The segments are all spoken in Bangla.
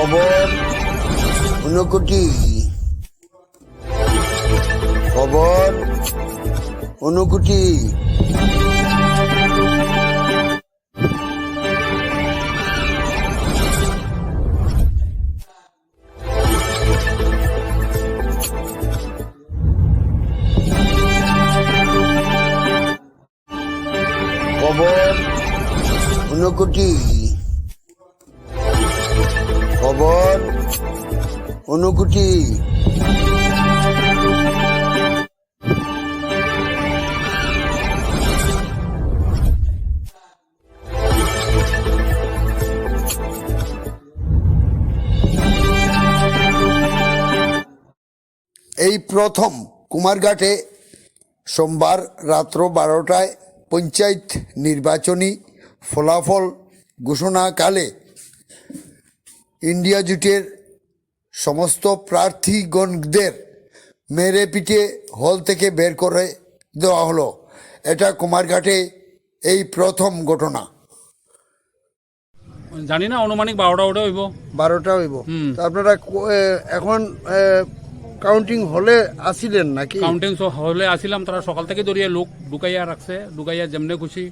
খবর? ঊনকোটি খবর? ঊনকোটি খবর? ঊনকোটি খবর? ঊনকোটি এই প্রথম কুমারঘাটে সোমবার রাত্র বারোটায় পঞ্চায়েত নির্বাচনী ফলাফল ঘোষণাকালে ইন্ডিয়া জুটের সমস্ত প্রার্থীগণদের মেরে পিটে হল থেকে বের করে দেওয়া হলো। এটা কুমারঘাটে এই প্রথম ঘটনা। জানি না আনুমানিক বারোটা ওটা হইব। বারোটা হইব। হুম। তো আপনারা এখন কাউন্টিং হলে আসিলেন নাকি? কাউন্টিং হলে আসিলাম। তারা সকাল থেকে দরিয়ে লোক ঢুকাইয়া রাখছে ঢুকাইয়া যেমনে খুশি।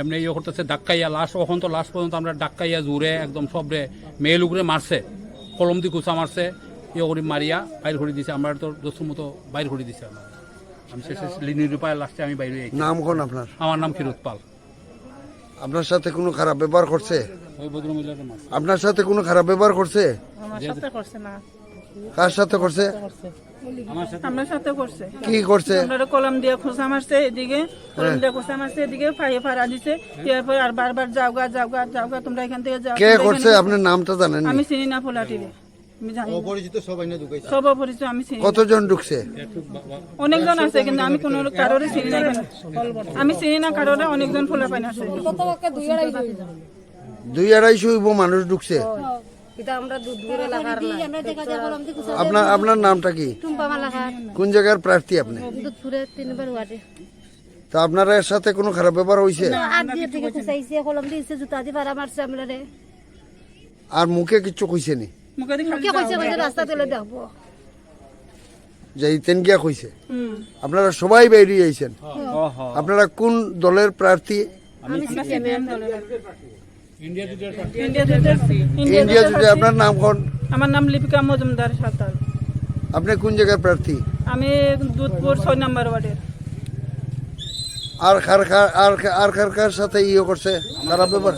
এমনি ইয়ে করতেছে ডাক্কাইয়া লাস্ট ওখন তো লাস্ট পর্যন্ত আমরা ডাক্কাইয়া জুড়ে একদম সবরে মেয়ে লোকরে মারছে। কলম দি কুচা মারছে ইয়ে করে মারিয়া বাইর করে দিছে। আমার তো দোস্ত মতো বাইর করে দিছে আমার। আমি শেষে নিরুপায় লাস্টে আমি বাইরে নাম কোন আপনার? আমার নাম ফিরোজ পাল। আপনার সাথে কোনো খারাপ ব্যবহার করছে? ওই ভদ্রমহিলার মারছে। আপনার সাথে কোনো খারাপ ব্যবহার করছে? আমার সাথে করছে না। কার সাথে করছে। আমার সাথে করছে। কি করছে? আমরা কলম দিয়ে খোসা মারছে এদিকে কলম দিয়ে খোসা মারছে এদিকে ফাড়া দিছে। এরপর আর বারবার যাওগা যাওগা যাওগা তোমরা এখান থেকে যাও কে করছে? আপনার নামটা জানেন আমি চিনি না ফোলাটিরে। আমি জানি অপরিচিত সব অপরিচিত আমি চিনি কতজন ঢুকছে? অনেকজন আছে কিন্তু আমি কোনো কারোরে চিনি না। আমি চিনি না কারোরে অনেকজন ফোলা পাইন আছে। দুই আড়াইশো হইব মানুষ ঢুকছে। এটা আমরা দূর দূর এলাকার না আপনার আপনার নামটা কি? টুম্পা কোন জায়গার প্রার্থী আপনি? দুধপুরে তিনবার ওয়ার্ডে। তা আপনার এর সাথে কোনো খারাপ ব্যাপার হয়েছে হাত দিয়ে থেকে খুঁচাইছে কলম দিয়েছে জুতা দিয়ে ভাড়া মারছে আমরা রে আর মুখে কিচ্ছু কইছে নি? যাইতেন গিয়া কইছে? আপনারা সবাই বেরিয়ে আইছেন। আপনারা কোন দলের প্রার্থী? ইন্ডিয়া জুড়ে আপনার নাম কোন? আমার নাম লিপিকা মজুমদার সাঁতাল আপনি কোন জায়গার প্রার্থী? আমি দুধপুর ছয় নম্বর ওয়ার্ডের। আর কার কার- আর আর কার কার সাথে ইয়ে করছে? খারাপ ব্যাপার?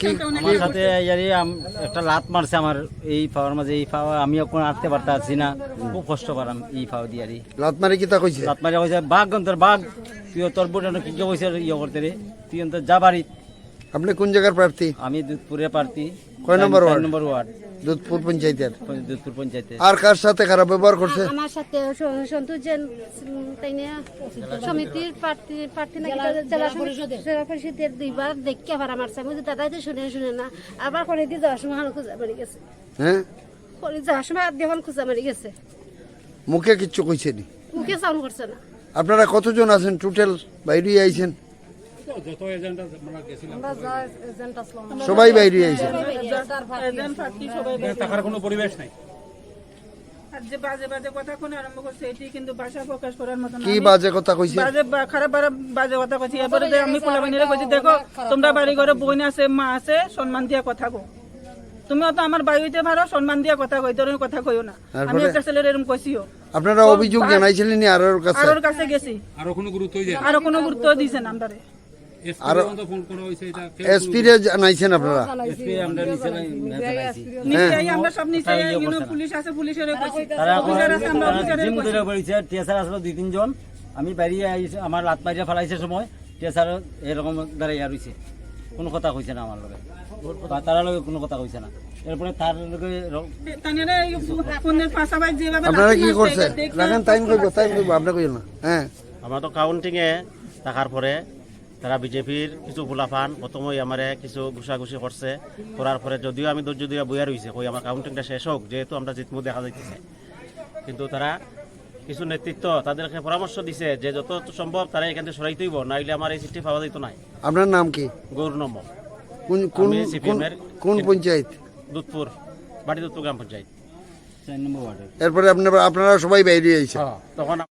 কি আমার সাথে ইয়ারি আম- একটা লাত মারছে আমার এই পাওয়ার মাঝে এই পাওয়া আমি এখন আটতে পারতাছি না। খুব কষ্ট পারাম এই পাওয়া দিয়ে আরি লাত মারি কিতা কইছে? লাত মারি কইছে বাঘ গন্তর বাঘ তুই তোর বোন কি কি কইছে ইয়ে করতে রে? তুই অন্তর যা বাড়ি আপনি কোন জায়গার প্রার্থী? আমি দুধপুরে প্রার্থী। কয় নম্বর ওয়ার্ড? নম্বর ওয়ার্ড। দুধপুর পঞ্চায়েতের? দুধপুর পঞ্চায়েতে আর কার সাথে খারাপ ব্যবহার করছে? আমার সাথে সন্তোষ জেন তাই না সমিতির প্রার্থী প্রার্থী নাকি জেলা পরিষদের। জেলা পরিষদের দুইবার দেখে ভাড়া মারছে আমি তো দাদাই তো শুনে শুনে না। আবার করে দিয়ে যাওয়ার সময় হাল খুঁজা মারি গেছে। হ্যাঁ? করে যাওয়ার সময় দিয়ে হাল খুঁজা মারি গেছে। মুখে কিচ্ছু কইছে নি? মুখে সাউন্ড করছে না। আপনারা কতজন আছেন? টোটাল বাইরে আইছেন যত এজেন্ট আমরা গেছিলাম সবাই বাইরে থাকার কোনো পরিবেশ নাই। আর যে বাজে বাজে কথা কোন আরম্ভ করছে এটি কিন্তু ভাষা প্রকাশ করার মতো কি বাজে কথা কইছে? বাজে বা- খারাপ বাজে কথা কইছি। এবারে যে আমি পোলাবানিরে কইছি দেখো তোমরা বাড়ি ঘরে বোন আছে মা আছে সম্মান দিয়া কথা কো তুমিও তো আমার বাড়ি হইতে পারো সম্মান দিয়া কথা কই তোর কথা কইও না। আমি তারপরে? একটা ছেলের এরকম কইছিও। আপনারা অভিযোগ জানাইছিলেন আর কাছে? আর কাছে গেছি। আরও কোনো গুরুত্ব দিছে না আমরারে। আরও ফোন করা হয়েছে এটা কেউ এসপি রে জানাইছেন আপনারা? আসলো দুই তিনজন। আমি বাইরে আইছে আমার লাত মারিয়া ফেলাইছে সময় টিএসআর এরকম দাঁড়াইয়া রইছে। কোনো কথা কইছে না আমার লগে। বা তারা লগে কোনো কথা কইছে না। এরপরে তার লগে আপনারা কি লাথি মারছে, করছে এটা দেখে রাখেন টাইম কইব টাইম কইব আপনি কইল না। হ্যাঁ। আমরা তো কাউন্টিংয়ে থাকার পরে তারা বিজেপির কিছু ফুলাফান প্রথমেই আমারে কিছু ঘুষাঘুষি করছে করার পরে যদিও আমি ধৈর্য দিয়ে বইয়া রয়েছে কই আমার কাউন্টিংটা শেষ হোক যেহেতু আমরা জিতমু দেখা যাইতেছে। কিন্তু তারা কিছু নেতৃত্ব তাদেরকে পরামর্শ দিছে যে যত সম্ভব তারা এখান থেকে সরাইতেই নাইলে আমার এই চিঠি পাওয়া যেত নাই। আপনার নাম কি? গৌর নম্বর কোন কোন কোন- পঞ্চায়েত? দুধপুর বাড়িতে তো গ্রাম পঞ্চায়েত। চার নম্বর ওয়ার্ডের। এরপরে আপনারা আপনারা সবাই বাইরে আইছে তখন